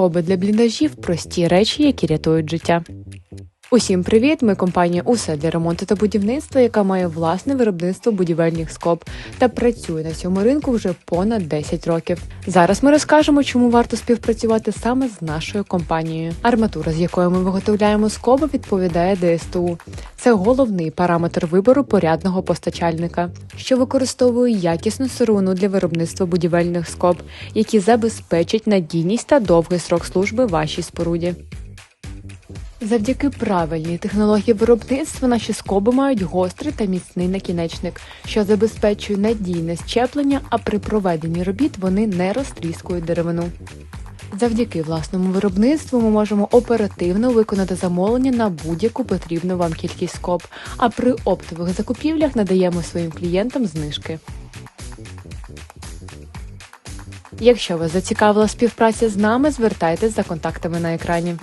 Скоби для бліндажів прості речі, які рятують життя. Усім привіт! Ми компанія Усе для ремонту та будівництва, яка має власне виробництво будівельних скоб та працює на цьому ринку вже понад 10 років. Зараз ми розкажемо, чому варто співпрацювати саме з нашою компанією. Арматура, з якою ми виготовляємо скоби, відповідає ДСТУ. Це головний параметр вибору порядного постачальника, що використовує якісну сировину для виробництва будівельних скоб, які забезпечать надійність та довгий срок служби вашій споруді. Завдяки правильній технології виробництва наші скоби мають гострий та міцний накінечник, що забезпечує надійне щеплення, а при проведенні робіт вони не розтріскують деревину. Завдяки власному виробництву ми можемо оперативно виконати замовлення на будь-яку потрібну вам кількість скоб, а при оптових закупівлях надаємо своїм клієнтам знижки. Якщо вас зацікавила співпраця з нами, звертайтесь за контактами на екрані.